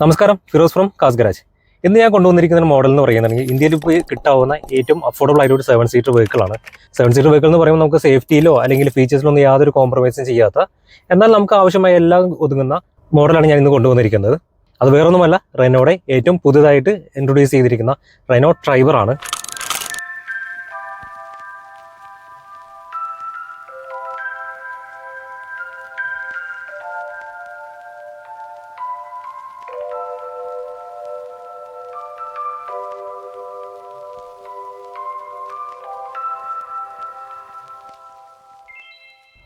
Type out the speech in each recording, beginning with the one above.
നമസ്കാരം ഫിറോസ് ഫ്രം കാസ്ഗരാജ്. ഇന്ന് ഞാൻ കൊണ്ടുവന്നിരിക്കുന്ന മോഡൽ എന്ന് പറയുന്നുണ്ടെങ്കിൽ ഇന്ത്യയിൽ ഇപ്പോൾ കിട്ടാവുന്ന ഏറ്റവും അഫോർഡബിൾ ആയിട്ട് സെവൻ സീറ്റർ വെഹിക്കിളാണ് സെവൻ സീറ്റർ വെഹിക്കിൾ എന്ന് പറയുമ്പോൾ നമുക്ക് സേഫ്റ്റിയിലോ അല്ലെങ്കിൽ ഫീച്ചേഴ്സിലോ ഒന്നും യാതൊരു കോംപ്രമൈസും ചെയ്യാത്ത എന്നാൽ നമുക്ക് ആവശ്യമായ എല്ലാം ഒതുങ്ങുന്ന മോഡലാണ് ഞാൻ ഇന്ന് കൊണ്ടുവന്നിരിക്കുന്നത്. അത് വേറൊന്നുമല്ല റെനോയുടെ ഏറ്റവും പുതുതായിട്ട് ഇൻട്രൊഡ്യൂസ് ചെയ്തിരിക്കുന്ന റെനോ ഡ്രൈവർ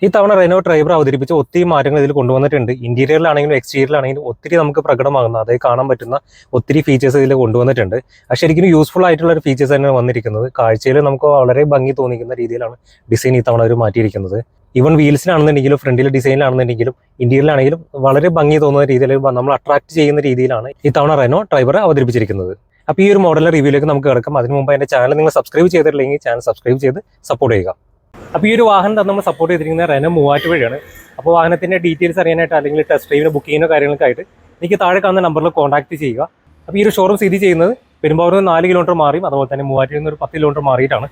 ഈ തവണ റെനോ ഡ്രൈവർ അവതരിപ്പിച്ച ഒത്തിരി മാറ്റങ്ങൾ ഇതിൽ കൊണ്ടുവന്നിട്ടുണ്ട്. ഇന്റീരിയറിലാണെങ്കിലും എക്സ്റ്റീരിയറിലാണെങ്കിലും ഒത്തിരി നമുക്ക് പ്രകടമാകുന്ന. അതായത് കാണാൻ പറ്റുന്ന ഒത്തിരി ഫീച്ചേഴ്സ് ഇതിൽ കൊണ്ടുവന്നിട്ടുണ്ട്. അത് ശരിക്കും യൂസ്ഫുൾ ആയിട്ടുള്ള ഒരു ഫീച്ചേഴ്സ് തന്നെ വന്നിരിക്കുന്നത്. കാഴ്ചയിൽ നമുക്ക് വളരെ ഭംഗി തോന്നിക്കുന്ന രീതിയിലാണ് ഡിസൈൻ ഈ തവണ അവർ മാറ്റിയിരിക്കുന്നത്. ഈവൻ വീൽസിലാണെന്നുണ്ടെങ്കിലും ഫ്രണ്ടിലെ ഡിസൈനിലാണെന്നുണ്ടെങ്കിലും ഇന്റീരിയറിലാണെങ്കിലും വളരെ ഭംഗി തോന്നുന്ന രീതിയിൽ നമ്മൾ അട്രാക്ട് ചെയ്യുന്ന രീതിയിലാണ് ഈ തവണ റെനോ ഡ്രൈവർ അവതരിപ്പിച്ചിരിക്കുന്നത്. അപ്പോൾ ഈ ഒരു മോഡലിന്റെ റിവ്യൂലേക്ക് നമുക്ക് കിടക്കാം. അതിന് മുമ്പ് എന്റെ ചാനൽ നിങ്ങൾ സബ്സ്ക്രൈബ് ചെയ്തിട്ടില്ലെങ്കിൽ ചാനൽ സബ്സ്ക്രൈബ് ചെയ്ത് സപ്പോർട്ട് ചെയ്യുക. അപ്പോൾ ഈ ഒരു വാഹനം തന്നെ നമ്മൾ സപ്പോർട്ട് ചെയ്തിരിക്കുന്നത് റെനോ മൂവാറ്റുപുഴയാണ് അപ്പോൾ വാഹനത്തിന്റെ ഡീറ്റെയിൽസ് അറിയാനായിട്ട് അല്ലെങ്കിൽ ടെസ്റ്റ് ഡ്രൈവിന് ബുക്കിങ്ങിനോ കാര്യങ്ങൾക്കായിട്ട് എനിക്ക് താഴെ കാണുന്ന നമ്പറിൽ കോൺടാക്ട് ചെയ്യുക. അപ്പോൾ ഈ ഒരു ഷോറൂം സ്ഥിതി ചെയ്യുന്നത് പെരുമ്പാവൂർ നിന്ന് നാല് കിലോമീറ്റർ മാറിയും അതുപോലെ തന്നെ മൂവാറ്റിൽ നിന്ന് ഒരു പത്ത് കിലോമീറ്റർ മാറിയിട്ടാണ്.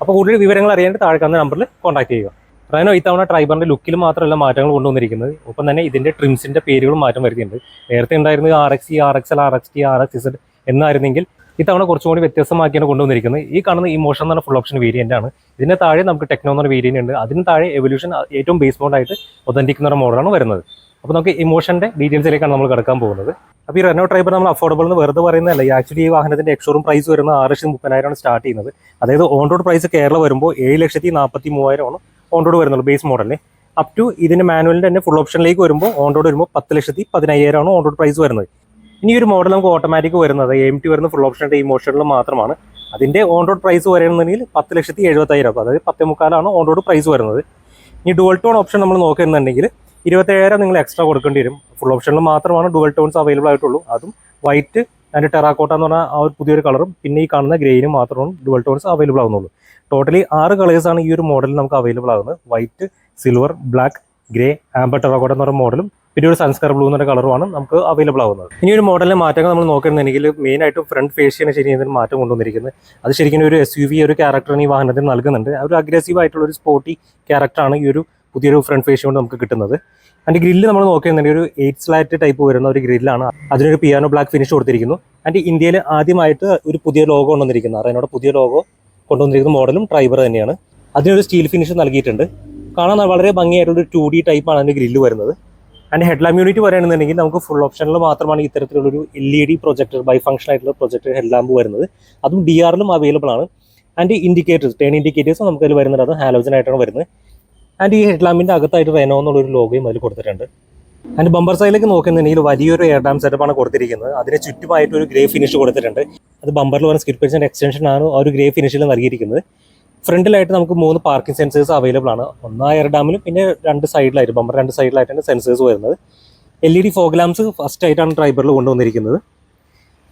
അപ്പോൾ കൂടുതൽ വിവരങ്ങൾ അറിയാനായിട്ട് താഴെ കാണുന്ന നമ്പറിൽ കോൺടാക്ട് ചെയ്യുക. റെനോ ഇത്തവണ ട്രൈബറിന്റെ ലുക്കിൽ മാത്രമല്ല മാറ്റങ്ങൾ കൊണ്ടുവന്നിരിക്കുന്നത്. ഒപ്പം തന്നെ ഇതിന്റെ ട്രിംസിന്റെ പേരുകളും മാറ്റം വരുത്തിയിട്ടുണ്ട് നേരത്തെ ഉണ്ടായിരുന്നത് R X R X L R X T R X Z എന്നായിരുന്നെങ്കിൽ ഇത്തവണ കുറച്ചും കൂടി വ്യത്യസ്തമാക്കിയാണ് കൊണ്ടുവന്നിരിക്കുന്നത്. ഈ കാണുന്ന ഇമോഷൻ എന്ന് പറഞ്ഞ ഫുൾ ഓപ്ഷൻ വേരിയന്റ് ആണ്. ഇതിന് താഴെ നമുക്ക് ടെക്നോ എന്ന വേരിയന്റ് ഉണ്ട്. അതിന് താഴെ എവല്യൂഷൻ ഏറ്റവും ബേസ് മോഡായിട്ട് ഒതന്റിക് എന്ന് മോഡലാണ് വരുന്നത്. അപ്പോൾ നമുക്ക് ഇമോഷന്റെ ഡീറ്റെയിൽസിലേക്കാണ് നമ്മൾ കിടക്കാൻ പോകുന്നത്. അപ്പോൾ ഈ റെനോ ട്രൈബർ നമ്മൾ അഫോർഡബിൾ എന്ന് വെറുതെ പറയുന്നതല്ല. ആക്ച്വലി ഈ വാഹനത്തിന്റെ എക്സോറും പ്രൈസ് വരുന്നത് ആറ് ലക്ഷത്തി മുപ്പതിനായിരമാണ് സ്റ്റാർട്ട് ചെയ്യുന്നത്. അതായത് ഓൺ റോഡ് പ്രൈസ് കേരള വരുമ്പോൾ ഏഴ് ലക്ഷത്തി നാൽപ്പത്തി മൂവായിരമാണ് ഓൺ റോഡ് വരുന്നുള്ളൂ ബേസ് മോഡലിന് അപ് ടു ഇതിന്റെ മാനുവലിന്റെ തന്നെ ഫുൾ ഓപ്ഷനിലേക്ക് വരുമ്പോൾ ഓൺ റോഡ് വരുമ്പോൾ പത്ത് ലക്ഷത്തി പതിനയ്യായിരമാണ് ഓൺ റോഡ് പ്രൈസ് വരുന്നത്. ഇനി ഒരു മോഡൽ നമുക്ക് ഓട്ടോമാറ്റിക് വരുന്നത്. എം ടി വരുന്ന ഫുൾ ഓപ്ഷന്റെ ഇമോഷനിൽ മാത്രമാണ്. അതിന്റെ ഓൺ റോഡ് പ്രൈസ് വരുന്നുണ്ടെങ്കിൽ പത്ത് ലക്ഷത്തി എഴുപത്തയ്യായിരം അതായത് പത്തേ മുക്കാലാണ് ഓൺ റോഡ് പ്രൈസ് വരുന്നത്. ഇനി ഡുവൽ ടോൺ ഓപ്ഷൻ നമ്മൾ നോക്കുന്നുണ്ടെങ്കിൽ ഇരുപത്തേഴായിരം നിങ്ങൾ എക്സ്ട്രാ കൊടുക്കേണ്ടി വരും. ഫുൾ ഓപ്ഷനിൽ മാത്രമാണ് ഡുവൽ ടോൺസ് അവൈലബിൾ ആയിട്ടുള്ളൂ. അതും വൈറ്റ് ആൻഡ് ടെറാക്കോട്ട എന്ന് പറഞ്ഞാൽ ആ ഒരു പുതിയൊരു കളറും പിന്നെ ഈ കാണുന്ന ഗ്രേനും മാത്രമാണ് ഡുവൽ ടോൺസ് അവൈലബിൾ ആവുന്നുള്ളൂ. ടോട്ടലി ആറ് കളേഴ്സാണ് ഈ ഒരു മോഡലിൽ നമുക്ക് അവൈലബിൾ ആകുന്നത് white silver black grey amber terracotta എന്ന് പറഞ്ഞ മോഡലും പിന്നെ ഒരു സൺസ്കർ ബ്ലൂ എന്ന കളറുമാണ് നമുക്ക് അവൈലബിൾ ആവുന്നത്. ഇനി ഒരു മോഡലിലെ മാറ്റങ്ങൾ നമ്മൾ നോക്കുന്നുണ്ടെങ്കിൽ മെയിൻ ആയിട്ട് ഫ്രണ്ട് ഫേഷ്യന് ശരി ഇതിന് മാറ്റം കൊണ്ടുവന്നിരിക്കുന്നത്. അത് ശരിക്കും ഒരു എസ് യു വി ഒരു ക്യാരക്ടറിന് ഈ വാഹനത്തിന് നൽകുന്നുണ്ട്. ഒരു അഗ്രസീവ് ആയിട്ടുള്ള ഒരു സ്പോർട്ടി ക്യാരക്ടറാണ് ഈ ഒരു പുതിയൊരു ഫ്രണ്ട് ഫേഷ്യൻ കൊണ്ട് നമുക്ക് കിട്ടുന്നത്. അതിന്റെ ഗ്രില്ല് നമ്മൾ നോക്കുന്നുണ്ടെങ്കിൽ ഒരു എയ്റ്റ് സ്ലാറ്റ് ടൈപ്പ് വരുന്ന ഒരു ഗ്രില്ലാണ് അതിനൊരു പിയാനോ ബ്ലാക്ക് ഫിനിഷ് കൊടുത്തിരിക്കുന്നു. ആൻഡ് ഇന്ത്യയിൽ ആദ്യമായിട്ട് ഒരു പുതിയ ലോഗോ കൊണ്ടുവന്നിരിക്കുന്നത് അതിനോട് പുതിയ ലോഗോ കൊണ്ടുവന്നിരിക്കുന്ന മോഡലും ഡ്രൈവർ തന്നെയാണ്. അതിനൊരു സ്റ്റീൽ ഫിനിഷ് നൽകിയിട്ടുണ്ട്. കാണാൻ വളരെ ഭംഗിയായിട്ടുള്ള ഒരു ടു ഡി ടൈപ്പാണ് അതിന്റെ ഗ്രില്ല് വരുന്നത്. ആൻഡ് ഹെഡ്ലാമ്പ് യൂണിറ്റ് പറയുകയാണെന്നുണ്ടെങ്കിൽ നമുക്ക് ഫുൾ ഓപ്ഷനിൽ മാത്രമാണ് ഇത്തരത്തിലുള്ളൊരു L E D projector bi function ആയിട്ടുള്ള പ്രൊജക്ടർ ഹെഡ്ലാമ്പ് വരുന്നത്. അതും ഡി ആറിലും അവൈലബിൾ ആണ്. ആൻഡ് ഇൻഡിക്കേറ്റേഴ്സ് ടേൺ ഇൻഡിക്കേറ്റേഴ്സ് നമുക്ക് അതിൽ അത് ഹാലോജൻ ആയിട്ടാണ് വരുന്നത്. ആൻഡ് ഈ ഹെഡ്ലാമ്പിന്റെ അകത്തായിട്ട് റെനോ എന്നുള്ളൊരു ലോഗോയും അതിൽ കൊടുത്തിട്ടുണ്ട്. ആൻഡ് ബമ്പർ സൈഡിലേക്ക് നോക്കുന്നുണ്ടെങ്കിൽ വലിയൊരു എയർ ഡാം സെറ്റപ്പാണ് കൊടുത്തിരിക്കുന്നത്. അതിന് ചുറ്റുമായിട്ട് ഒരു ഗ്രേ ഫിനിഷ് കൊടുത്തിട്ടുണ്ട്. അത് ബമ്പറിൽ വരുന്ന പേഴ്സിന്റെ എക്സ്റ്റൻഷൻ ആണ് ആ ഒരു ഗ്രേ ഫിനിഷിൽ നൽകിയിരിക്കുന്നത്. ഫ്രണ്ടിലായിട്ട് നമുക്ക് മൂന്ന് പാർക്കിംഗ് സെൻസേഴ്സ് അവൈലബിൾ ആണ്. ഒന്ന് എയർ ഡാമിലും പിന്നെ രണ്ട് സൈഡിലായിട്ട് ബമ്പർ രണ്ട് സൈഡിലായിട്ടാണ് സെൻസേഴ്സ് വരുന്നത്. L E D fog lamps first ആയിട്ടാണ് ഡ്രൈവറിൽ കൊണ്ടുവന്നിരിക്കുന്നത്.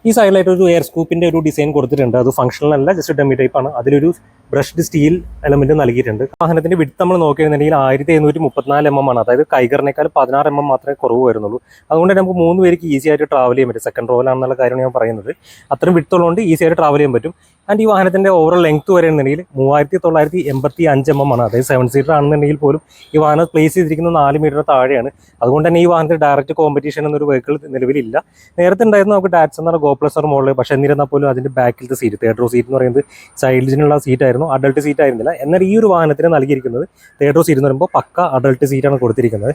ഈ സൈഡിലായിട്ട് ഒരു എയർ സ്കൂപ്പിന്റെ ഒരു ഡിസൈൻ കൊടുത്തിട്ടുണ്ട്. അത് ഫംഗ്ഷണൽ അല്ല ജസ്റ്റ് ഡെമി ടൈപ്പ് ആണ്. അതിലൊരു ബ്രഷ്ഡ് സ്റ്റീൽ എലമെന്റ് നൽകിയിട്ടുണ്ട്. വാഹനത്തിന്റെ വിട്ട് നമ്മൾ നോക്കിയിരുന്നുണ്ടെങ്കിൽ ആയിരത്തി എഴുന്നൂറ്റി മുപ്പത്തിനാല് എം എം ആണ്. അതായത് കൈകറിനേക്കാൾ പതിനാറ് എം എം മാത്രമേ കുറവ് വരുന്നുള്ളൂ. അതുകൊണ്ട് നമുക്ക് മൂന്ന് പേർക്ക് ഈസി ആയിട്ട് ട്രാവൽ ചെയ്യാൻ പറ്റും. സെക്കൻഡ് റോയിലാണെന്നുള്ള കാര്യമാണ് ഞാൻ പറയുന്നത്. അത്രയും വിട്ടുള്ളതുകൊണ്ട് ഈസി ആയിട്ട് ട്രാവൽ ചെയ്യാൻ പറ്റും. ആൻഡ് ഈ വാഹനത്തിന്റെ ഓവറോൾ ലെങ്ത് വരെയാണെന്നുണ്ടെങ്കിൽ മൂവായിരത്തി തൊള്ളായിരത്തി എൺപത്തി അഞ്ച് എം എം ആണ്. അതായത് സെവൻ സീറ്റർ ആണെന്നുണ്ടെങ്കിൽ പോലും ഈ വാഹനം പ്ലേസ് ചെയ്തിരിക്കുന്നത് നാല് മീറ്റർ താഴെയാണ്. അതുകൊണ്ട് തന്നെ ഈ വാഹനത്തിൽ ഡയറക്റ്റ് കോമ്പറ്റീഷൻ എന്നൊരു വെഹിക്കിൾ നിലവിലില്ല. നേരത്തെ ഉണ്ടായിരുന്നു നമുക്ക് ഡാറ്റ്സ് എന്നാണ് ഗോപ്ലസർ മോളിൽ പക്ഷേ എന്നിരുന്നാൽ പോലും അതിന്റെ ബാക്കിലത്തെ സീറ്റ് തേർഡ് റോ സീറ്റ് എന്ന് പറയുന്നത് ചൈൽഡിനുള്ള സീറ്റ് ആയിരുന്നു. അഡൾട്ട് സീറ്റ് ആയിരുന്നില്ല. എന്നാൽ ഈ ഒരു വാഹനത്തിന് നൽകിയിരിക്കുന്നത് തേർഡ് റോ സീറ്റ് എന്ന് പറയുമ്പോൾ പക്ക അഡൾട്ട് സീറ്റാണ് കൊടുത്തിരിക്കുന്നത്.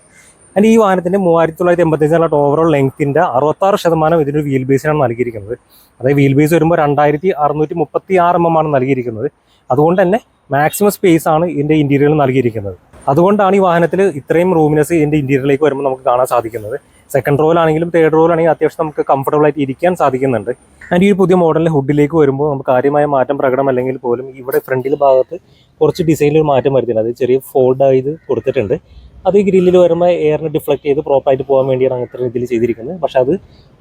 ആൻഡ് ഈ വാഹനത്തിന്റെ മൂവായിരത്തി തൊള്ളായിരത്തി എൺപത്തഞ്ചിനുള്ള ഓവറോൾ ലെങ്ത്തിന്റെ അറുപത്താറ് ശതമാനം ഇതിന്റെ വീൽ ബേസിനാണ് നൽകിയിരിക്കുന്നത്. അതായത് വീൽ ബേസ് വരുമ്പോൾ രണ്ടായിരത്തി അറുന്നൂറ്റി മുപ്പത്തി ആറ് എം എം ആണ് നൽകിയിരിക്കുന്നത്. അതുകൊണ്ട് തന്നെ മാക്സിമം സ്പേസ് ആണ് ഇതിന്റെ ഇന്റീരിയറിൽ നൽകിയിരിക്കുന്നത്. അതുകൊണ്ടാണ് ഈ വാഹനത്തിൽ ഇത്രയും റൂമിനെസ് ഇതിന്റെ ഇന്റീരിയറിലേക്ക് വരുമ്പോൾ നമുക്ക് കാണാൻ സാധിക്കുന്നത്. സെക്കൻഡ് റോയിലാണെങ്കിലും തേർഡ് റോയിലാണെങ്കിലും അത്യാവശ്യം നമുക്ക് കംഫർട്ടബിൾ ആയിട്ട് ഇരിക്കാൻ സാധിക്കുന്നുണ്ട്. ആൻഡ് ഈ പുതിയ മോഡലിലെ ഹുഡിലേക്ക് വരുമ്പോൾ നമുക്ക് കാര്യമായ മാറ്റം പ്രകടമല്ലെങ്കിൽ പോലും ഇവിടെ ഫ്രണ്ടിൽ ഭാഗത്ത് കുറച്ച് ഡിസൈനിൽ ഒരു മാറ്റം വരുത്തിയിട്ടുണ്ട്. അത് ചെറിയ ഫോൾഡ് ആയത് കൊടുത്തിട്ടുണ്ട്. അത് ഈ ഗ്രില്ലിൽ വരുമ്പോൾ എയറിനെ ഡിഫ്ലക്ട് ചെയ്ത് പ്രോപ്പറായിട്ട് പോകാൻ വേണ്ടിയാണ് അങ്ങനത്തെ രീതിയിൽ ചെയ്തിരിക്കുന്നത്. പക്ഷേ അത്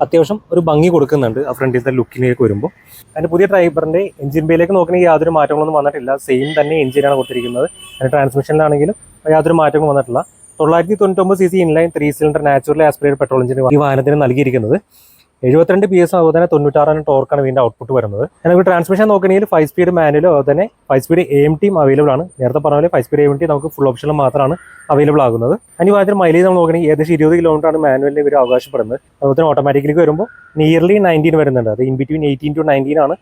അത്യാവശ്യം ഒരു ഭംഗി കൊടുക്കുന്നുണ്ട് ആ ഫ്രണ്ടിലത്തെ ലുക്കിലേക്ക് വരുമ്പോൾ അതിന്റെ പുതിയ ഡ്രൈവറിന്റെ എഞ്ചിൻ ബേയിലേക്ക് നോക്കണമെങ്കിൽ യാതൊരു മാറ്റങ്ങളൊന്നും വന്നിട്ടില്ല. സെയിം തന്നെ എഞ്ചിനാണ് കൊടുത്തിരിക്കുന്നത്. അതിന്റെ ട്രാൻസ്മിഷനിലാണെങ്കിലും യാതൊരു മാറ്റങ്ങളും വന്നിട്ടില്ല. തൊള്ളായിരത്തി തൊണ്ണൂറ്റൊമ്പത് C C inline three cylinder natural aspirated petrol engine ഈ വാഹനത്തിന് നൽകിയിരിക്കുന്നത്. എഴുപത്തിരണ്ട് പി എസ് അതുപോലെ തന്നെ തൊണ്ണൂറ്റാറാണ് ടോർക്കാണ് ഇതിന്റെ ഔട്ട്പുട്ട് വരുന്നത്. നമുക്ക് ട്രാൻസ്മിഷൻ നോക്കണമെങ്കിൽ ഫൈവ് സ്പീഡ് മാനുവലും അതുപോലെ തന്നെ ഫൈവ് സ്പീഡ് എ ടിയും അവൈലബിൾ ആണ്. നേരത്തെ പറഞ്ഞ പോലെ ഫൈവ് സ്പീഡ് എ ടി നമുക്ക് ഫുൾ ഓപ്ഷനിൽ മാത്രമാണ് അവൈലബിൾ ആകുന്നത്. അതിന് മൈലേജ് നമ്മൾ നോക്കണമെങ്കിൽ ഏകദേശം ഇരുപത് കിലോമീറ്റർ ആണ് മാനുവലിൽ ഇവർ അവകാശപ്പെടുന്നത്. അതുപോലെ തന്നെ ഓട്ടോമാറ്റിക്കിലേക്ക് വരുമ്പോൾ നിയർലി നയന്റീൻ വരുന്നുണ്ട്. അത് in between eighteen to nineteen ആണ്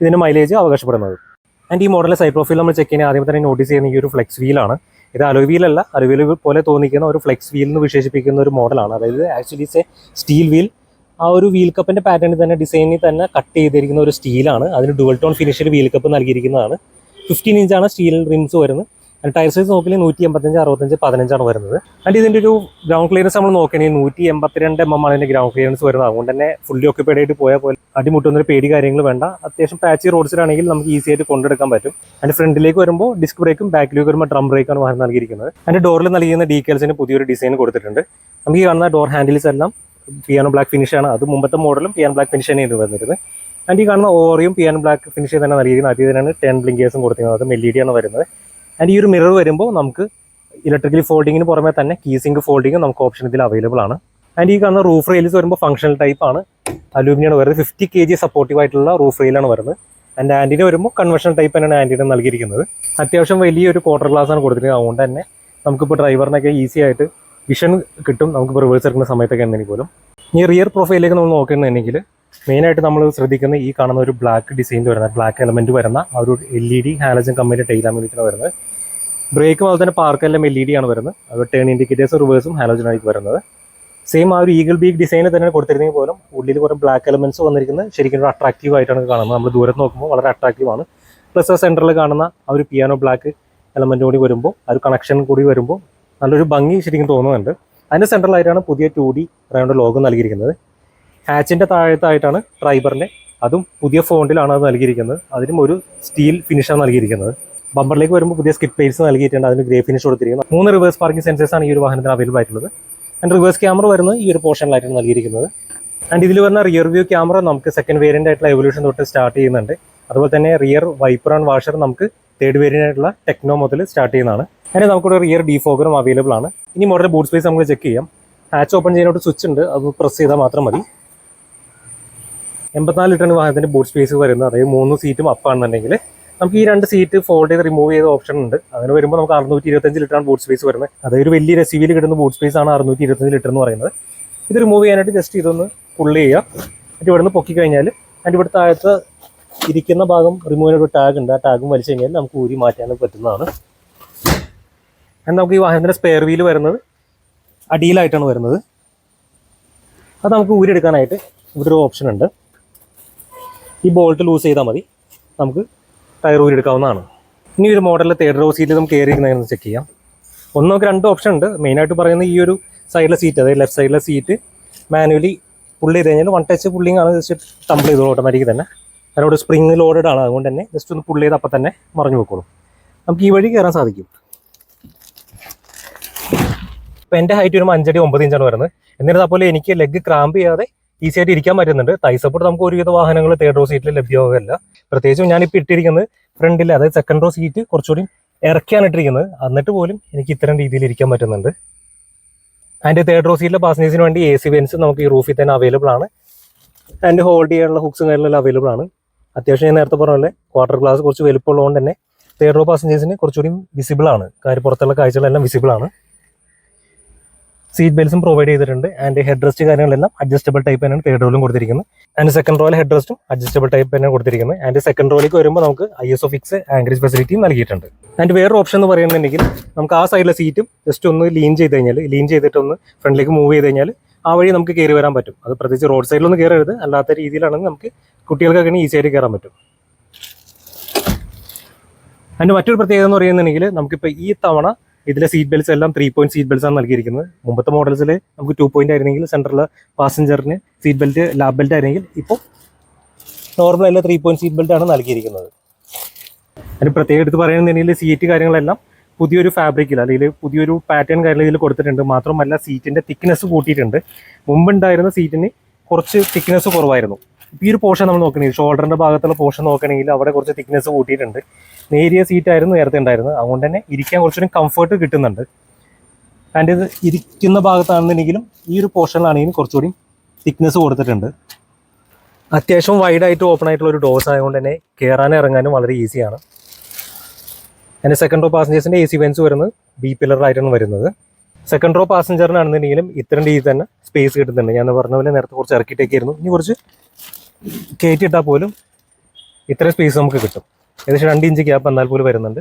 ഇതിന്റെ മൈലേജ് അവകാശപ്പെടുന്നത്. ആൻഡ് ഈ മോഡലിലെ സൈഡ് പ്രൊഫൈൽ നമ്മൾ ചെക്ക് ചെയ്യുന്ന ആദ്യം തന്നെ നോട്ടീസ് ചെയ്യുന്ന ഈ ഒരു ഫ്ലെക്സ് വീലാണ് ഇത് അലോയ് വീലല്ല അലോയ് വീൽ പോലെ തോന്നിക്കുന്ന ഒരു ഫ്ലെക്സ് വീൽ എന്ന് വിശേഷിപ്പിക്കുന്ന ഒരു മോഡലാണ് അതായത് actually it's a steel wheel ആ ഒരു വീൽ കപ്പിന്റെ പാറ്റേണിൽ തന്നെ ഡിസൈനിൽ തന്നെ കട്ട് ചെയ്തിരിക്കുന്ന ഒരു സ്റ്റീലാണ് അതിന് ഡുവൽ ടോൺ ഫിനിഷിൽ വീൽ കപ്പ് നൽകിയിരിക്കുന്നതാണ്. ഫിഫ്റ്റീൻ ഇഞ്ചാണ് സ്റ്റീൽ റിംസ് വരുന്നത്. ടയർ സൈസ് നോക്കിയാൽ നൂറ്റി എൺപത്തഞ്ച് അറുപത്തഞ്ച് പതിനഞ്ചാണ് വരുന്നത്. ആൻഡ് ഇതിന്റെ ഒരു ഗ്രൗണ്ട് ക്ലിയറൻസ് നമ്മൾ നോക്കണേ നൂറ്റി എൺപത്തിരണ്ട് എം എം ആണ് ഇതിന്റെ ഗ്രൗണ്ട് ക്ലിയറൻസ് വരുന്നത്. അതുകൊണ്ട് തന്നെ ഫുള്ളി ഓക്യുപ്പൈഡ് ആയിട്ട് പോയാൽ പോലെ അടിമുട്ടുന്ന ഒരു പേടി കാര്യങ്ങൾ വേണ്ട. അത്യാവശ്യം പാച്ചി റോഡ്സിലാണെങ്കിൽ നമുക്ക് ഈസി ആയിട്ട് കൊണ്ടെടുക്കാൻ പറ്റും. അതിന്റെ ഫ്രണ്ടിലേക്ക് വരുമ്പോൾ ഡിസ്ക് ബ്രേക്കും ബാക്കിലേക്ക് വരുമ്പോൾ ഡ്രം ബ്രേക്കാണ് നൽകിയിരിക്കുന്നത്. അതിന്റെ ഡോറിൽ നൽകിയിരുന്ന ഡീറ്റെയിൽസിന് പുതിയൊരു ഡിസൈൻ കൊടുത്തിട്ടുണ്ട്. നമുക്ക് ഈ കാണുന്ന ഡോർ ഹാൻഡിൽസ് എല്ലാം പിയാനോ ബ്ലാക്ക് ഫിനിഷ് ആണ്. അത് മുമ്പത്തെ മോഡലും പിയാനോ ബ്ലാക്ക് ഫിനിഷ് തന്നെയാണ് വന്നിരുന്നത്. ആൻഡ് ഈ കാണുന്ന ഓറിയും പിയാനോ ബ്ലാക്ക് ഫിനിഷ് തന്നെ നൽകിയിരിക്കുന്നത്. അതിൽ തന്നെയാണ് ടെൻ ബ്ലിങ്കേഴ്സും കൊടുത്തിരിക്കുന്നത് അത് എൽ ഇ ഡി ആണ് വരുന്നത്. ആൻഡ് ഈ ഒരു മിറർ വരുമ്പോൾ നമുക്ക് ഇലക്ട്രിക്കലി ഫോൾഡിങ്ങിന് പുറമെ തന്നെ കീസിംഗ് ഫോൾഡിങ്ങും നമുക്ക് ഓപ്ഷൻ ഇതിൽ അവൈലബിൾ ആണ്. ആൻഡ് ഈ കാണുന്ന റൂഫ് റെയിൽസ് വരുമ്പോൾ ഫംഗ്ഷണൽ ടൈപ്പ് ആണ്. അലൂമിനിയാണ് വരുന്നത്. ഫിഫ്റ്റി കെ ജി സപ്പോർട്ടീവ് ആയിട്ടുള്ള റൂഫ് റെയിലാണ് വരുന്നത്. ആൻഡ് ആന്റിന് വരുമ്പോൾ കൺവെൻഷണൽ ടൈപ്പ് തന്നെയാണ് ആന്റിന് നൽകിയിരിക്കുന്നത്. അത്യാവശ്യം വലിയൊരു ക്വാർട്ടർ ഗ്ലാസ് ആണ് കൊടുത്തിരിക്കുന്നത്. അതുകൊണ്ട് തന്നെ നമുക്കിപ്പോൾ ഡ്രൈവറിനൊക്കെ ഈസി ആയിട്ട് വിഷൻ കിട്ടും. നമുക്ക് റിവേഴ്സ് എടുക്കുന്ന സമയത്തൊക്കെ എന്തെങ്കിലും പോലും. ഈ റിയർ പ്രൊഫൈലിലേക്ക് നമ്മൾ നോക്കുകയാണെന്നുണ്ടെങ്കിൽ മെയിനായിട്ട് നമ്മൾ ശ്രദ്ധിക്കുന്ന ഈ കാണുന്ന ഒരു ബ്ലാക്ക് ഡിസൈൻ വരുന്ന ബ്ലാക്ക് എലമെന്റ് വരുന്ന ആ ഒരു L E D halogen company ടൈലാമിലേക്കാണ് വരുന്നത്. ബ്രേക്ക് അതുപോലെ തന്നെ പാർക്കെല്ലാം എൽ ഇ ഡി ആണ് വരുന്നത്. അത് ടേൺ ഇൻഡിക്കേറ്റേഴ്സ് റിവേഴ്സും ഹാലജൻ ആയിട്ട് വരുന്നത്. സെയിം ആ ഒരു ഈഗിൾ ബീക്ക് ഡിസൈനിൽ തന്നെ കൊടുത്തിരുന്നെങ്കിൽ പോലും ഉള്ളിൽ കുറേ ബ്ലാക്ക് എലമെന്റ്സ് വന്നിരിക്കുന്നത് ശരിക്കും ഒരു അട്രാക്റ്റീവ് ആയിട്ടാണ് കാണുന്നത്. നമ്മൾ ദൂരത്ത് നോക്കുമ്പോൾ വളരെ അട്രാക്റ്റീവ് ആണ്. പ്ലസ് സെന്ററിൽ കാണുന്ന ആ ഒരു പിയാനോ ബ്ലാക്ക് എലമെന്റ് കൂടി വരുമ്പോൾ ആ ഒരു കണക്ഷൻ കൂടി വരുമ്പോൾ നല്ലൊരു ഭംഗി ശരിക്കും തോന്നുന്നുണ്ട്. അതിന്റെ സെൻട്രലായിട്ടാണ് പുതിയ ടു ഡി റയോണ്ട് ലോഗോ നൽകിയിരിക്കുന്നത്. ഹാച്ചിന്റെ താഴത്തായിട്ടാണ് ഡ്രൈവറിന്റെ അതും പുതിയ ഫോണ്ടിലാണ് അത് നൽകിയിരിക്കുന്നത്. അതിനും ഒരു സ്റ്റീൽ ഫിനിഷാണ് നൽകിയിരിക്കുന്നത്. ബമ്പറിലേക്ക് വരുമ്പോൾ പുതിയ സ്കിപ്പ് പെയിൽസ് നൽകിയിട്ടുണ്ട് അതിന് ഗ്രേ ഫിനിഷ് കൊടുത്തിരിക്കുന്നത് മൂന്ന് റിവേഴ്സ് പാർക്കിംഗ് സെൻസേഴ്സ് ആണ് ഈ ഒരു വാഹനത്തിന് അവൈലബിൾ ആയിട്ടുള്ളത്. ആൻഡ് റിവേഴ്സ് ക്യാമറ വരുന്നത് ഈ ഒരു പോർഷനിലായിട്ടാണ് നൽകിയിരിക്കുന്നത്. ആൻഡ് ഇതിൽ വരുന്ന റിയർ വ്യൂ ക്യാമറ നമുക്ക് സെക്കൻഡ് വേരിയന്റ് ആയിട്ടുള്ള എവല്യൂഷൻ തൊട്ട് സ്റ്റാർട്ട് ചെയ്യുന്നുണ്ട്. അതുപോലെ തന്നെ റിയർ വൈപ്പർ ആൻഡ് വാഷർ നമുക്ക് തേർഡ് വേരിയന്റ് ആയിട്ടുള്ള ടെക്നോ മുതൽ സ്റ്റാർട്ട് ചെയ്യുന്നതാണ്. അതിന് നമുക്കിവിടെ റിയർ ഡീഫോഗറും അവൈലബിൾ ആണ്. ഇനി മോഡൽ ബൂട്ട് സ്പേസ് നമുക്ക് ചെക്ക് ചെയ്യാം. ഹാച്ച് ഓപ്പൺ ചെയ്യാനായിട്ട് സ്വിച്ച് ഉണ്ട്. അത് പ്രസ് ചെയ്താൽ മാത്രം മതി. എൺപത്തിനാല് ലിറ്ററിന് വാഹനത്തിന്റെ ബൂട്ട് സ്പേസ് വരുന്നത് അതായത് മൂന്ന് സീറ്റും അപ്പാണെന്നുണ്ടെങ്കിൽ നമുക്ക് ഈ രണ്ട് സീറ്റ് ഫോൾഡ് ചെയ്ത് റിമൂവ് ചെയ്ത ഓപ്ഷൻ ഉണ്ട്. അതിന് വരുമ്പോൾ നമുക്ക് അറുന്നൂറ്റി ഇരുപത്തഞ്ച് ലിറ്ററാണ് ബൂട്ട് സ്പേസ് വരുന്നത്. അതായത് ഒരു വലിയ രസീവിൽ കിട്ടുന്ന ബൂട്ട് സ്പേസ് ആണ് അറുന്നൂറ്റി ഇരുപത്തഞ്ച് ലിറ്റർ എന്ന് പറയുന്നത്. ഇത് റിമൂവ് ചെയ്യാനായിട്ട് ജസ്റ്റ് ഇതൊന്ന് പുള്ളി ചെയ്യുക. എന്നിട്ട് ഇവിടുന്ന് പൊക്കി കഴിഞ്ഞാൽ അതിന്റെ ഇവിടുത്തെ താഴത്ത് ഇരിക്കുന്ന ഭാഗം റിമൂവ് ഒരു ടാഗ് ഉണ്ട്. ആ ടാഗും വലിച്ചു കഴിഞ്ഞാൽ നമുക്ക് ഊരി മാറ്റാൻ പറ്റുന്നതാണ്. എന്നാൽ നമുക്ക് ഈ വാഹനത്തിന്റെ സ്പെയർ വീൽ വരുന്നത് അടിയിലായിട്ടാണ് വരുന്നത്. അത് നമുക്ക് ഊരിയെടുക്കാനായിട്ട് ഇവിടെ ഒരു ഓപ്ഷൻ ഉണ്ട്. ഈ ബോൾട്ട് ലൂസ് ചെയ്താൽ മതി. നമുക്ക് ടയർ ഊരിയെടുക്കാവുന്നതാണ്. ഇനി ഒരു മോഡലിൽ തേർഡ് റോ സീറ്റിൽ നമുക്ക് കയറിയിരിക്കുന്നതെന്ന് ചെക്ക് ചെയ്യാം. ഒന്ന് നമുക്ക് രണ്ട് ഓപ്ഷൻ ഉണ്ട്. മെയിനായിട്ട് പറയുന്നത് ഈ ഒരു സൈഡിലെ സീറ്റ് അതായത് ലെഫ്റ്റ് സൈഡിലെ സീറ്റ് മാനുവലി പുള്ളി ചെയ്ത് കഴിഞ്ഞാൽ വൺ ടച്ച് പുള്ളിങ്ങാണ് ജസ്റ്റ് ടംബിൾ ചെയ്തോളൂ ഓട്ടോമാറ്റിക് തന്നെ. അതിനോട് സ്പ്രിങ് ലോഡഡ് ആണ്. അതുകൊണ്ട് തന്നെ ജസ്റ്റ് ഒന്ന് പുള്ളി ചെയ്ത് അപ്പം തന്നെ മറിഞ്ഞു പോയിക്കോളും നമുക്ക് ഈ വഴി കയറാൻ സാധിക്കും. ഇപ്പം എന്റെ ഹൈറ്റ് വരുമ്പോൾ അഞ്ചടി ഒമ്പത് ഇഞ്ചാണ് വരുന്നത്. എന്നിരുന്നാൽ പോലെ എനിക്ക് ലെഗ് ക്രാമ്പ് ചെയ്യാതെ ഈസി ആയിട്ട് ഇരിക്കാൻ പറ്റുന്നുണ്ട്. തൈ സപ്പോർട്ട് നമുക്ക് ഒരുവിധ വാഹനങ്ങൾ തേർഡ് റോ സീറ്റിൽ ലഭ്യമാകല്ല പ്രത്യേകിച്ചും ഞാനിപ്പോൾ ഇട്ടിരിക്കുന്നത് ഫ്രണ്ടിൽ അതായത് സെക്കൻഡ് റോ സീറ്റ് കുറച്ചുകൂടി ഇറക്കിയാണ് ഇട്ടിരിക്കുന്നത്. എന്നിട്ട് പോലും എനിക്ക് ഇത്തരം രീതിയിൽ ഇരിക്കാൻ പറ്റുന്നുണ്ട്. ആൻഡ് തേർഡ് റോ സീറ്റിലെ പാസഞ്ചേഴ്സിന് വേണ്ടി എ സി വെൻസ് നമുക്ക് ഈ റൂഫിൽ തന്നെ അവൈലബിൾ ആണ്. ആൻഡ് ഹോൾഡ് ചെയ്യാനുള്ള ഹുക്സും കാര്യങ്ങളെല്ലാം അവൈലബിൾ ആണ്. അത്യാവശ്യം ഞാൻ നേരത്തെ പറഞ്ഞ പോലെ ക്വാർട്ടർ ഗ്ലാസ് കുറച്ച് വലുപ്പമുള്ളതുകൊണ്ട് തന്നെ തേർഡ് റോ പാസഞ്ചേഴ്സിന് കുറച്ചുകൂടി വിസിബിൾ ആണ്. കാര്യം പുറത്തുള്ള കാഴ്ചകളെല്ലാം വിസിബിൾ ആണ്. സീറ്റ് ബെൽസും പ്രൊവൈഡ് ചെയ്തിട്ടുണ്ട്. ആൻഡ് ഹെഡ് റെസ്റ്റ് കാര്യങ്ങളെല്ലാം അഡ്ജസ്റ്റബിൾ ടൈപ്പ് തന്നെയാണ് തേർഡ് റോയിലും കൊടുത്തിരിക്കുന്നത്. ആൻഡ് സെക്കൻഡ് റോയിൽ ഹെഡ് റെസ്റ്റും അഡ്ജസ്റ്റബിൾ ടൈപ്പ് തന്നെയാണ് കൊടുത്തിരിക്കുന്നത്. ആൻഡ് സെക്കൻഡ് റോയിലേക്ക് വരുമ്പോൾ നമുക്ക് I S O fix anchorage ഫെസിലിറ്റിയും നൽകിയിട്ടുണ്ട്. ആൻഡ് വേറൊരു ഓപ്ഷൻ എന്ന് പറയുന്നുണ്ടെങ്കിൽ നമുക്ക് ആ സൈഡിലെ സീറ്റും ജസ്റ്റ് ഒന്ന് ലീൻ ചെയ്ത് കഴിഞ്ഞാൽ ലീൻ ചെയ്തിട്ട് ഒന്ന് ഫ്രണ്ടിലേക്ക് മൂവ് ചെയ്ത് കഴിഞ്ഞാൽ ആ വഴി നമുക്ക് കയറി വരാൻ പറ്റും. അത് പ്രത്യേകിച്ച് റോഡ് സൈഡിലൊന്നും കയറരുത് അല്ലാത്ത രീതിയിലാണെങ്കിൽ നമുക്ക് കുട്ടികൾക്കൊക്കെ ഈസി ആയിട്ട് കയറാൻ പറ്റും. ആൻഡ് മറ്റൊരു പ്രത്യേകത എന്ന് പറയുന്നുണ്ടെങ്കിൽ നമുക്കിപ്പോൾ ഈ തവണ ഇതിലെ സീറ്റ് ബെൽറ്റ്സ് എല്ലാം ത്രീ പോയിന്റ് സീറ്റ് ബെൽറ്റ്സ് ആണ് നൽകിയിരിക്കുന്നത്. മുമ്പത്തെ മോഡൽസിൽ നമുക്ക് ടു പോയിന്റ് ആയിരുന്നെങ്കിൽ സെൻട്രൽ പാസഞ്ചറിന് സീറ്റ് ബെൽറ്റ് ലാബ് ബെൽറ്റ് ആയിരുന്നെങ്കിൽ ഇപ്പോൾ നോർമൽ അല്ല ത്രീ പോയിന്റ് സീറ്റ് ബെൽറ്റ് ആണ് നൽകിയിരിക്കുന്നത്. അതിന് പ്രത്യേകം എടുത്ത് പറയുകയാണെന്നുണ്ടെങ്കിൽ സീറ്റ് കാര്യങ്ങളെല്ലാം പുതിയൊരു ഫാബ്രിക്കിൽ അല്ലെങ്കിൽ പുതിയൊരു പാറ്റേൺ കാര്യങ്ങൾ ഇതിൽ കൊടുത്തിട്ടുണ്ട്. മാത്രമല്ല സീറ്റിന്റെ തിക്നെസ് കൂട്ടിയിട്ടുണ്ട്. മുമ്പുണ്ടായിരുന്ന സീറ്റിന് കുറച്ച് തിക്നെസ് കുറവായിരുന്നു. ഈ ഒരു പോർഷൻ നമ്മൾ നോക്കണമെങ്കിൽ ഷോൾഡറിന്റെ ഭാഗത്തുള്ള പോർഷൻ നോക്കണമെങ്കിൽ അവിടെ കുറച്ച് തിക്നെസ് കൂട്ടിയിട്ടുണ്ട്. നേരിയ സീറ്റ് ആയിരുന്നു നേരത്തെ ഉണ്ടായിരുന്നത്. അതുകൊണ്ട് തന്നെ ഇരിക്കാൻ കുറച്ചുകൂടി കംഫർട്ട് കിട്ടുന്നുണ്ട്. ആൻഡ് ഇത് ഇരിക്കുന്ന ഭാഗത്താണെന്നുണ്ടെങ്കിലും ഈ ഒരു പോർഷനിലാണെങ്കിലും കുറച്ചുകൂടി തിക്നെസ് കൊടുത്തിട്ടുണ്ട്. അത്യാവശ്യം വൈഡ് ആയിട്ട് ഓപ്പൺ ആയിട്ടുള്ള ഒരു ഡോസ് ആയതുകൊണ്ട് തന്നെ കയറാനും ഇറങ്ങാനും വളരെ ഈസിയാണ് എന്റെ സെക്കൻഡ് റോ പാസഞ്ചേഴ്സിന്റെ എ സി വെൻസ് വരുന്നത് ബി പില്ലറായിട്ടാണ് വരുന്നത്. സെക്കൻഡ് റോ പാസഞ്ചറിനാണെന്നുണ്ടെങ്കിലും ഇത്രയും രീതിയിൽ തന്നെ സ്പേസ് കിട്ടുന്നുണ്ട്. ഞാൻ പറഞ്ഞ പോലെ നേരത്തെ കുറച്ച് ഇറക്കിയിട്ടേക്കായിരുന്നു. ഇനി കുറച്ച് കയറ്റിയിട്ടാൽ പോലും ഇത്രയും സ്പേസ് നമുക്ക് കിട്ടും. ഏകദേശം രണ്ട് ഇഞ്ച് ഗ്യാപ്പ് എന്നാൽ പോലും വരുന്നുണ്ട്.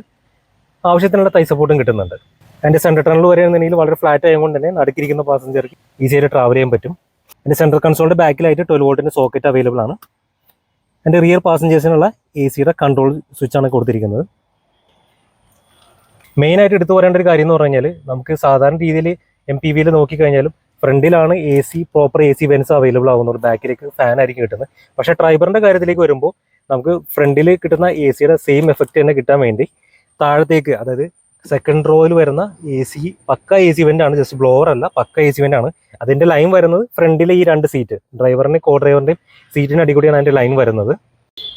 ആവശ്യത്തിനുള്ള തൈ സപ്പോർട്ടും കിട്ടുന്നുണ്ട്. അതിന്റെ സെന്റർ ടണൽ വരെയാണെന്നുണ്ടെങ്കിൽ വളരെ ഫ്ലാറ്റ് ആയതുകൊണ്ട് തന്നെ നടുക്കിരിക്കുന്ന പാസഞ്ചർക്ക് ഈസിയായിട്ട് ട്രാവൽ ചെയ്യാൻ പറ്റും. എന്റെ സെൻട്രൽ കൺസോളിന്റെ ബാക്കിലായിട്ട് ട്വൽവ് വോൾട്ടിന്റെ സോക്കറ്റ് അവൈലബിൾ ആണ്. എന്റെ റിയർ പാസഞ്ചേഴ്സിനുള്ള എ സിയുടെ കൺട്രോൾ സ്വിച്ചാണ് കൊടുത്തിരിക്കുന്നത്. മെയിനായിട്ട് എടുത്തു പറയേണ്ട ഒരു കാര്യം എന്ന് പറഞ്ഞു കഴിഞ്ഞാൽ നമുക്ക് സാധാരണ രീതിയിൽ എം പി വിയിൽ നോക്കിക്കഴിഞ്ഞാലും ഫ്രണ്ടിലാണ് A C proper A C vents available ആവുന്നത്. ബാക്കിലേക്ക് ഫാൻ ആയിരിക്കും കിട്ടുന്നത്. പക്ഷേ ഡ്രൈവറിന്റെ കാര്യത്തിലേക്ക് വരുമ്പോൾ നമുക്ക് ഫ്രണ്ടിൽ കിട്ടുന്ന എ സിയുടെ സെയിം എഫക്റ്റ് തന്നെ കിട്ടാൻ വേണ്ടി താഴത്തേക്ക് അതായത് സെക്കൻഡ് റോയിൽ വരുന്ന എ സി പക്ക എ സി വെന്റ് ആണ് ജസ്റ്റ് ബ്ലോവർ അല്ല പക്ക എ സി വെന്റ് ആണ്. അതിന്റെ ലൈൻ വരുന്നത് ഫ്രണ്ടിലെ ഈ രണ്ട് സീറ്റ് ഡ്രൈവറിന്റെ കോ ഡ്രൈവറിന്റെയും സീറ്റിന് അടികൂടിയാണ് അതിന്റെ ലൈൻ വരുന്നത്.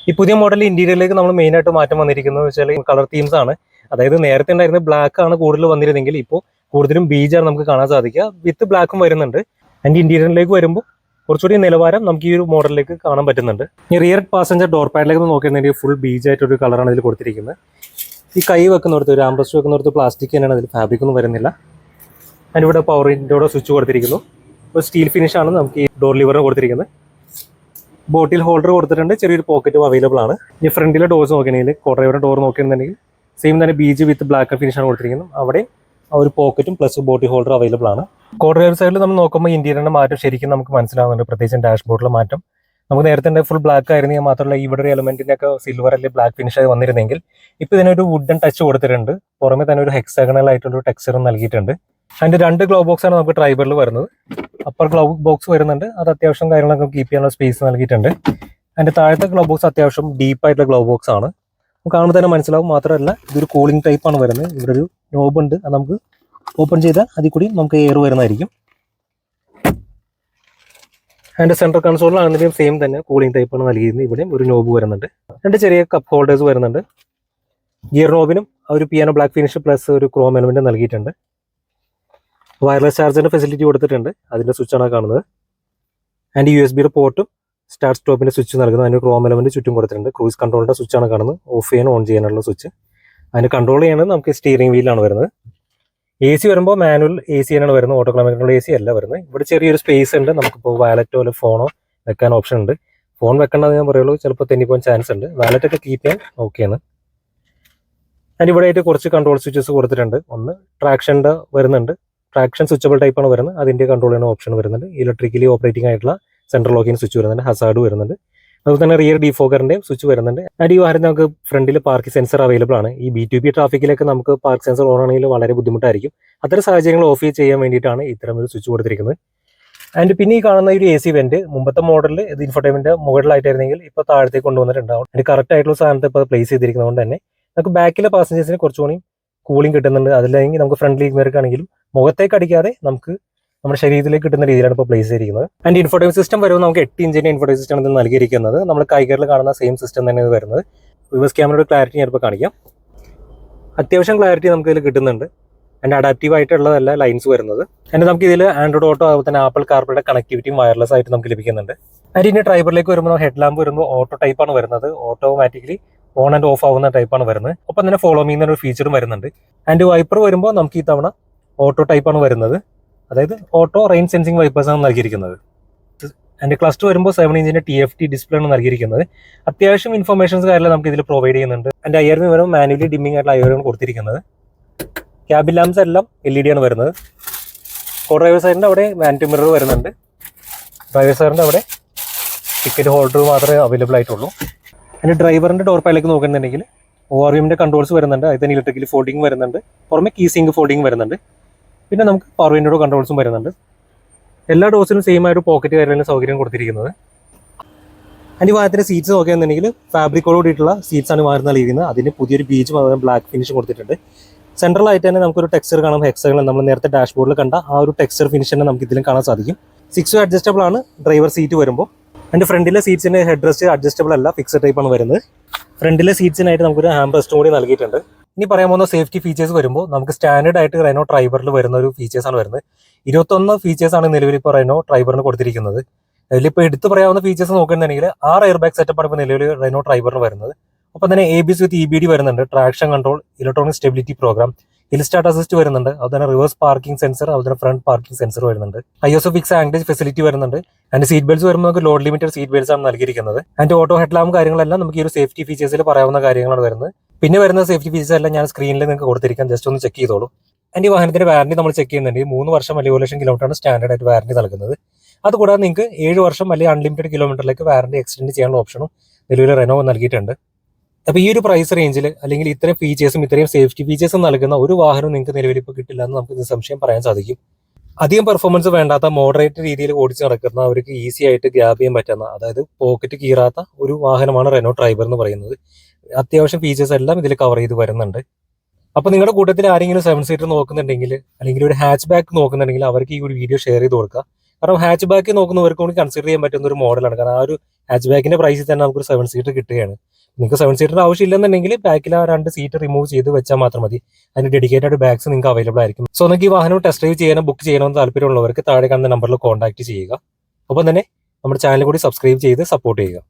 ഈ പുതിയ മോഡൽ ഇന്റീരിയറിലേക്ക് നമ്മൾ മെയിനായിട്ട് മാറ്റം വന്നിരിക്കുന്നത് വെച്ചാൽ കളർ തീംസ് ആണ്. അതായത് നേരത്തെ ഉണ്ടായിരുന്ന ബ്ലാക്ക് ആണ് കൂടുതൽ വന്നിരുന്നെങ്കിൽ ഇപ്പോൾ കൂടുതലും ബീജാണ് നമുക്ക് കാണാൻ സാധിക്കുക. വിത്ത് ബ്ലാക്കും വരുന്നുണ്ട്. അതിന്റെ ഇന്റീരിയറിലേക്ക് വരുമ്പോൾ കുറച്ചുകൂടി നിലവാരം നമുക്ക് ഈ ഒരു മോഡലിലേക്ക് കാണാൻ പറ്റുന്നുണ്ട്. ഇനി റിയർ പാസഞ്ചർ ഡോർ പാഡിലേക്ക് നോക്കുകയാണെങ്കിൽ ഫുൾ ബീജ് ആയിട്ട് ഒരു കളറാണ് ഇതിൽ കൊടുത്തിരിക്കുന്നത്. ഈ കൈ വെക്കുന്നിടത്ത് ഒരു ആംബ്രസ്റ്റ് വെക്കുന്നിടത്ത് പ്ലാസ്റ്റിക് തന്നെയാണ് അതിൽ ഫാബ്രിക് ഒന്നും വരുന്നില്ല. അതിന്റെ ഇവിടെ വിൻഡോടെ സ്വിച്ച് കൊടുത്തിരിക്കുന്നു. ഒരു സ്റ്റീൽ ഫിനിഷ് ആണ് നമുക്ക് ഈ ഡോർ ലിവറിന് കൊടുത്തിരിക്കുന്നത്. ബോട്ടിൽ ഹോൾഡർ കൊടുത്തിട്ടുണ്ട് ചെറിയൊരു പോക്കറ്റും അവൈലബിൾ ആണ്. ഇനി ഫ്രണ്ടിലെ ഡോർസ് നോക്കുകയാണെങ്കിൽ കോട്ടയവരുടെ ഡോർ നോക്കുകയാണെന്നുണ്ടെങ്കിൽ സെയിം തന്നെ ബീജ് വിത്ത് ബ്ലാക്ക് ഫിനിഷ് ആണ് കൊടുത്തിരിക്കുന്നത്. അവിടെ ഒരു പോക്കറ്റും പ്ലസ് ബോട്ടി ഹോൾഡർ അവൈലബിൾ ആണ്. കോട്ടയുടെ സൈഡിൽ നമ്മൾ നോക്കുമ്പോൾ ഇന്റീരിയറിന്റെ മാറ്റം ശരിക്കും നമുക്ക് മനസ്സിലാവുന്നുണ്ട്. പ്രത്യേകിച്ച് ഡാഷ്ബോർഡിലെ മാറ്റം. നമുക്ക് നേരത്തെ ഫുൾ ബ്ലാക്ക് ആയിരുന്നെങ്കിൽ മാത്രമല്ല ഇവിടെ ഒരു എലമെന്റിന്റെ ഒക്കെ സിൽവർ അല്ലെങ്കിൽ ബ്ലാക്ക് ഫിനിഷ് ആയി വന്നിരുന്നെങ്കിൽ ഇപ്പൊ ഇതിനൊരു വുഡൻ ടച്ച് കൊടുത്തിട്ടുണ്ട്. പുറമെ തന്നെ ഒരു ഹെക്സഗണൽ ആയിട്ടുള്ള ടെക്സ്ചറും നൽകിയിട്ടുണ്ട്. അതിന്റെ രണ്ട് ഗ്ലോ ബോക്സ് ആണ് നമുക്ക് ഡ്രൈവറിൽ വരുന്നത്. അപ്പർ ഗ്ലോ ബോക്സ് വരുന്നുണ്ട്. അത് അത്യാവശ്യം കാര്യങ്ങളൊക്കെ കീപ്പ് ചെയ്യാനുള്ള സ്പേസ് നൽകിയിട്ടുണ്ട്. അതിന്റെ താഴത്തെ ഗ്ലോ ബോക്സ് അത്യാവശ്യം ഡീപ്പ് ആയിട്ടുള്ള ഗ്ലോ ബോക്സ് ആണ്. കാണുമ്പോൾ തന്നെ മനസ്സിലാവും. മാത്രമല്ല ഇതൊരു കൂളിംഗ് ടൈപ്പ് ആണ് വരുന്നത്. ഇവിടെ ഒരു നോബ് ഉണ്ട്. അത് നമുക്ക് ഓപ്പൺ ചെയ്താൽ അതിൽ കൂടി നമുക്ക് എയർ വരുന്നതായിരിക്കും. അതിന്റെ സെൻട്രൽ കൺസോളിലാണെങ്കിലും സെയിം തന്നെ കൂളിംഗ് ടൈപ്പ് ആണ് നൽകിയിരുന്നത് ഇവിടെയും ഒരു നോബ് വരുന്നുണ്ട്. രണ്ട് ചെറിയ കപ്പ് ഹോൾഡേഴ്സ് വരുന്നുണ്ട്. ഗിയർ നോബിനും ഒരു പിയാനോ ബ്ലാക്ക് ഫിനിഷ് പ്ലസ് ഒരു ക്രോം എലമെന്റ് നൽകിയിട്ടുണ്ട്. വയർലെസ് ചാർജറിന്റെ ഫെസിലിറ്റി കൊടുത്തിട്ടുണ്ട്. അതിന്റെ സ്വിച്ചാണ് കാണുന്നത്. ആൻഡ് യു എസ് ബിയുടെ പോർട്ടും സ്റ്റാർട്ട് സ്റ്റോപ്പിന്റെ സ്വിച്ച് നൽകുന്നത് അതിന് ക്രോം എലമെന്റ് ചുറ്റും കൊടുത്തിട്ടുണ്ട്. ക്രൂസ് കൺട്രോളിന്റെ സ്വിച്ചാണ് കാണുന്നത്. ഓഫ് ചെയ്യാനും ഓൺ ചെയ്യാനുള്ള സ്വിച്ച്. അതിന് കൺട്രോൾ ചെയ്യുന്നത് നമുക്ക് സ്റ്റിയറിംഗ് വീലാണ് വരുന്നത്. എ സി വരുമ്പോൾ മാനുവൽ എ സി തന്നെയാണ് വരുന്നത്. ഓട്ടോ ക്ലൈമറ്റുള്ള എ സി അല്ല വരുന്നത്. ഇവിടെ ചെറിയൊരു സ്പേസ് ഉണ്ട്. നമുക്കിപ്പോൾ വാലറ്റോ അല്ലെങ്കിൽ ഫോണോ വെക്കാൻ ഓപ്ഷൻ ഉണ്ട്. ഫോൺ വെക്കേണ്ടത് ഞാൻ പറയുള്ളൂ ചിലപ്പോൾ തെന്നിപ്പോകാൻ ചാൻസ് ഉണ്ട്. വാലറ്റൊക്കെ കീപ്പ് ചെയ്യാൻ ഓക്കെയാണ് അതിന് ഇവിടെ ആയിട്ട് കുറച്ച് കൺട്രോൾ സ്വിച്ചസ് കൊടുത്തിട്ടുണ്ട്. ഒന്ന് ട്രാക്ഷന്റെ വരുന്നുണ്ട്. ട്രാക്ഷൻ സ്വിച്ചബിൾ ടൈപ്പാണ് വരുന്നത്. അതിന്റെ കൺട്രോൾ ചെയ്യുന്ന ഓപ്ഷൻ വരുന്നുണ്ട്. ഇലക്ട്രിക്കലി ഓപ്പറേറ്റിംഗ് ആയിട്ടുള്ള സെൻട്രൽ ലോക്കിങ് സ്വിച്ച് വരുന്നുണ്ട് ഹസാർഡ് വരുന്നുണ്ട്. അതുപോലെ തന്നെ റിയർ ഡിഫോക്കറിന്റെ സ്വിച്ച് വരുന്നുണ്ട്. അടി വാഹനം നമുക്ക് ഫ്രണ്ടിൽ പാർക്ക് സെൻസർ അവൈലബിൾ ആണ്. ഈ ബി ടു ബി ട്രാഫിക്കിലൊക്കെ നമുക്ക് പാർക്ക് സെൻസർ ഓൺ ആണെങ്കിൽ വളരെ ബുദ്ധിമുട്ടായിരിക്കും. അത്തരം സാഹചര്യങ്ങൾ ഓഫ് ചെയ്യാൻ വേണ്ടിയിട്ടാണ് ഇത്തരം ഒരു സ്വിച്ച് കൊടുത്തിരിക്കുന്നത്. ആൻഡ് പിന്നെ ഈ കാണുന്ന ഒരു എ സി വെന്റ് മുമ്പത്തെ മോഡലിൽ ഇത് ഇൻഫോർട്ടൈൻമെന്റ് മുകളിലായിട്ടായിരുന്നെങ്കിൽ ഇപ്പോൾ താഴത്തേക്ക് കൊണ്ടുവന്നിട്ടുണ്ടാവും. അതിന് കറക്റ്റ് ആയിട്ടുള്ള സാധനത്തെ ഇപ്പോൾ പ്ലേസ് ചെയ്തിരിക്കുന്നതുകൊണ്ട് തന്നെ നമുക്ക് ബാക്കിലെ പാസഞ്ചേഴ്സിന് കുറച്ചുകൂടി കൂളിംഗ് കിട്ടുന്നുണ്ട്. അതില്ലെങ്കിൽ നമുക്ക് ഫ്രണ്ട്ലി മേർക്കാണെങ്കിലും മുഖത്തേക്ക് അടിക്കാതെ നമുക്ക് നമ്മുടെ ശരീരത്തിലേക്ക് കിട്ടുന്ന രീതിയിലാണ് ഇപ്പോൾ പ്ലേസ് ചെയ്തിരിക്കുന്നത് ആൻഡ് ഇൻഫോർട്ടൈൻ സിസ്റ്റം വരുമ്പോൾ നമുക്ക് എട്ട് ഇഞ്ചിന്റെ ഇൻഫോർട്ടൈൻ സിസ്റ്റം ഇത് നൽകിയിരിക്കുന്നത്. നമ്മൾ കൈകറിൽ കാണുന്ന സെയിം സിസ്റ്റം തന്നെ ഇത് വരുന്നത്. റിവേഴ്സ് ക്യാമറയുടെ ക്ലാരിറ്റി ഞാനിപ്പോൾ കാണിക്കാം. അത്യാവശ്യം ക്ലാരിറ്റി നമുക്ക് ഇതിൽ കിട്ടുന്നുണ്ട്. ആൻഡ് അഡാപ്റ്റീവ് ആയിട്ടുള്ളതല്ല ലൈൻസ് വരുന്നത്. ആൻഡ് നമുക്ക് ഇതിൽ ആൻഡ്രോയിഡ് ഓട്ടോ അതുപോലെ തന്നെ ആപ്പിൾ കാർപ്പിയുടെ കണക്ടിവിറ്റി വയർലെസ് ആയിട്ട് നമുക്ക് ലഭിക്കുന്നുണ്ട്. ആൻഡ് ഇനി ഡ്രൈവറിലേക്ക് വരുമ്പോൾ ഹെഡ് ലാമ്പ് വരുമ്പോൾ ഓട്ടോ ടൈപ്പാണ് വരുന്നത്. ഓട്ടോമാറ്റിക്കലി ഓൺ ആൻഡ് ഓഫ് ആവുന്ന ടൈപ്പാണ് വരുന്നത്. ഒപ്പം തന്നെ ഫോളോ മീ എന്നൊരു ഫീച്ചറും വരുന്നുണ്ട്. ആൻഡ് വൈപ്പർ വരുമ്പോൾ നമുക്ക് ഈ തവണ ഓട്ടോ ടൈപ്പാണ് വരുന്നത്. അതായത് ഓട്ടോ റെയിൻ സെൻസിങ് വൈപ്പേഴ്സ് ആണ് നൽകിയിരിക്കുന്നത്. ആൻഡ് ക്ലസ്റ്റർ വരുമ്പോൾ സെവൻ ഇഞ്ചിന്റെ ടി എഫ് ടി ഡിസ്പ്ലേ ആണ് നൽകിയിരിക്കുന്നത്. അത്യാവശ്യം ഇൻഫർമേഷൻസ് കാര്യങ്ങൾ നമുക്ക് ഇതിൽ പ്രൊവൈഡ് ചെയ്യുന്നുണ്ട്. എന്റെ അയ്യായിരം വരുമ്പോൾ മാനുവലി ഡിമ്മിങ് ആയിട്ടുള്ള അയ്യായിരം കൊടുത്തിരിക്കുന്നത്. ക്യാബിൻ ലാംസ് എല്ലാം എൽ ഇ ഡി ആണ് വരുന്നത്. കോ ഡ്രൈവർ സൈഡിന്റെ അവിടെ വാന്റി മിറർ വരുന്നുണ്ട്. ഡ്രൈവർ സൈഡിന്റെ അവിടെ ടിക്കറ്റ് ഹോൾഡർ മാത്രമേ അവൈലബിൾ ആയിട്ടുള്ളൂ. അതിന്റെ ഡ്രൈവറിന്റെ ഡോർ പാലേക്ക് നോക്കുന്നുണ്ടെങ്കിൽ ഒ ആർ കൺട്രോൾസ് വരുന്നുണ്ട്. അതിൽ തന്നെ ഇലക്ട്രിക്കൽ ഫോൾഡിങ് വരുന്നുണ്ട്. പുറമെ കീ ഫോൾഡിങ് വരുന്നുണ്ട്. പിന്നെ നമുക്ക് പവർ വിൻഡോ കൺട്രോൾസും വരുന്നുണ്ട്. എല്ലാ ഡോസിലും സെയിം ആയിട്ട് പോക്കറ്റ് കാര്യങ്ങളും സൗകര്യം കൊടുത്തിരിക്കുന്നത്. അതിന് ഭാഗത്തിന്റെ സീറ്റ്സ് നോക്കുകയാണെന്നുണ്ടെങ്കിൽ ഫാബ്രിക്കോട് കൂടിയിട്ടുള്ള സീറ്റ്സ് ആണ് മാറി നൽകിയിരിക്കുന്നത്. അതിന് പുതിയൊരു ബീച്ചും ബ്ലാക്ക് ഫിനിഷ് കൊടുത്തിട്ടുണ്ട്. സെൻട്രൽ ആയിട്ട് തന്നെ നമുക്കൊരു ടെക്സ്ചർ കാണാം. ഹെക്സകൾ നമ്മൾ നേരത്തെ ഡാഷ്ബോർഡിൽ കണ്ട ആ ഒരു ടെക്സ്ചർ ഫിനിഷ് തന്നെ നമുക്ക് ഇതിലും കാണാൻ സാധിക്കും. സിക്സ് അഡ്ജസ്റ്റബിൾ ആണ്. ഡ്രൈവർ സീറ്റ് വരുമ്പോൾ അതിന്റെ ഫ്രണ്ടിലെ സീറ്റ്സിന്റെ ഹെഡ് റെസ്റ്റ് അഡ്ജസ്റ്റബിൾ അല്ല ഫിക്സഡ് ടൈപ്പ് ആണ് വരുന്നത്. ഫ്രണ്ടിലെ സീറ്റ്സിനായിട്ട് നമുക്കൊരു ഹാം റെസ്റ്റും കൂടി നൽകിയിട്ടുണ്ട്. ഇനി പറയാൻ പോകുന്ന സേഫ്റ്റി ഫീച്ചേഴ്സ് വരുമ്പോൾ നമുക്ക് സ്റ്റാൻഡേർഡ് ആയിട്ട് റെനോ ഡ്രൈവറിൽ വരുന്ന ഒരു ഫീച്ചേഴ്സ് ആണ് വരുന്നത്. ഇരുപത്തൊന്ന് ഫീച്ചേഴ്സ് ആണ് നിലവിൽ ഇപ്പോൾ റെനോ ഡ്രൈവറിന് കൊടുത്തിരിക്കുന്നത്. അതിലിപ്പോൾ എടുത്തു പറയാവുന്ന ഫീച്ചേഴ്സ് നോക്കുകയാണെന്നുണ്ടെങ്കിൽ ആറ് എയർ ബാഗ് സെറ്റപ്പ് ആണ് ഇപ്പോൾ നിലവിൽ റെനോ ഡ്രൈവറിന് വരുന്നത്. അപ്പം തന്നെ A B S with E B D വരുന്നുണ്ട്. Traction control electronic stability program hill start assist വരുന്നുണ്ട്. അതുപോലെ റിവേഴ്സ് പാർക്കിംഗ് സെൻസർ അതുപോലെ ഫ്രണ്ട് പാർക്കിംഗ് സെൻസർ വരുന്നുണ്ട്. I S fix anchorage facility വരുന്നുണ്ട്. ആൻഡ് സീറ്റ് ബെൽസ് വരുമ്പോൾ നമുക്ക് ലോഡ് ലിമിറ്റഡ് സീറ്റ് ബെൽസ് ആണ് നൽകിയിരിക്കുന്നത്. ആൻഡ് ഓട്ടോ ഹെഡ് ലാമ്പ് കാര്യങ്ങളെല്ലാം നമുക്ക് ഈ ഒരു സേഫ്റ്റി ഫീച്ചേഴ്സിൽ പറയാവുന്ന കാര്യങ്ങളാണ് വരുന്നത്. പിന്നെ വരുന്ന സേഫ്റ്റി ഫീച്ചേഴ്സ് എല്ലാം ഞാൻ സ്ക്രീനിൽ നിങ്ങൾക്ക് കൊടുത്തിരിക്കാം. ജസ്റ്റ് ഒന്ന് ചെക്ക് ചെയ്തോളൂ. ആൻഡ് ഈ വാഹനത്തിന്റെ വാറണ്ടി നമ്മൾ ചെക്ക് ചെയ്യുന്നുണ്ട്. മൂന്ന് വർഷം അല്ലെങ്കിൽ ഒരു ലക്ഷം കിലോമീറ്ററാണ് സ്റ്റാൻഡേർഡ് ആയിട്ട് വാറണ്ടി നൽകുന്നത്. അതുകൂടാതെ നിങ്ങൾക്ക് ഏഴ് വർഷം അല്ലെങ്കിൽ അൺലിമിറ്റഡ് കിലോമീറ്ററിലേക്ക് വാറണ്ടി എക്സ്റ്റെൻഡ് ചെയ്യാനുള്ള ഓപ്ഷനും നിലവിൽ റെനോ നൽകിയിട്ടുണ്ട്. അപ്പോൾ ഈ ഒരു പ്രൈസ് റേഞ്ചിൽ അല്ലെങ്കിൽ ഇത്രയും ഫീച്ചേഴ്സും ഇത്രയും സേഫ്റ്റി ഫീച്ചേഴ്സും നൽകുന്ന ഒരു വാഹനം നിങ്ങൾക്ക് നിലവിൽ ഇപ്പോൾ കിട്ടില്ല എന്ന് നമുക്ക് നിസ്സംശയം പറയാൻ സാധിക്കും. അധികം പെർഫോമൻസ് വേണ്ടാത്ത മോഡറേറ്റ് രീതിയിൽ ഓടിച്ച് നടക്കുന്ന അവർക്ക് ഈസി ആയിട്ട് ഗ്യാബ് ചെയ്യാൻ പറ്റുന്ന അതായത് പോക്കറ്റ് കീറാത്ത ഒരു വാഹനമാണ് റെനോ ഡ്രൈവർ എന്ന് പറയുന്നത്. അത്യാവശ്യം ഫീച്ചേഴ്സ് എല്ലാം ഇതിൽ കവർ ചെയ്ത് വരുന്നുണ്ട്. അപ്പോൾ നിങ്ങളുടെ കൂട്ടത്തിൽ ആരെങ്കിലും സെവൻ സീറ്റർ നോക്കുന്നുണ്ടെങ്കിൽ അല്ലെങ്കിൽ ഒരു ഹാച്ച് ബാക്ക് നോക്കുന്നുണ്ടെങ്കിൽ അവർക്ക് ഈ ഒരു വീഡിയോ ഷെയർ ചെയ്ത് കൊടുക്കുക. കാരണം ഹാച്ച് ബാക്ക് നോക്കുന്നവർക്ക് കൂടി കൺസിഡർ ചെയ്യാൻ പറ്റുന്ന ഒരു മോഡലാണ് കാരണം ആ ഒരു ഹാച്ച് ബാക്കിന്റെ പ്രൈസിൽ തന്നെ നമുക്ക് ഒരു സെവൻ സീറ്റർ കിട്ടുകയാണ്. നിങ്ങൾക്ക് സെവൻ സീറ്റർ ആവശ്യമില്ലെന്നുണ്ടെങ്കിൽ ബാക്കിൽ ആ രണ്ട് സീറ്റ് റിമൂവ് ചെയ്ത് വെച്ചാൽ മാത്രം മതി. അതിന് ഡെഡിക്കേറ്റഡ് ബാഗ്സ് നിങ്ങൾക്ക് അവൈലബിൾ ആയിരിക്കും. സോ നിങ്ങൾക്ക് ഈ വാഹനം ടെസ്റ്റ് ഡ്രൈവ് ചെയ്യാനോ ബുക്ക് ചെയ്യണമെന്ന് താല്പര്യമുള്ളവർക്ക് താഴെ കാണുന്ന നമ്പറിൽ കോൺടാക്ട് ചെയ്യുക. ഒപ്പം തന്നെ നമ്മുടെ ചാനൽ കൂടി സബ്സ്ക്രൈബ് ചെയ്ത് സപ്പോർട്ട് ചെയ്യുക.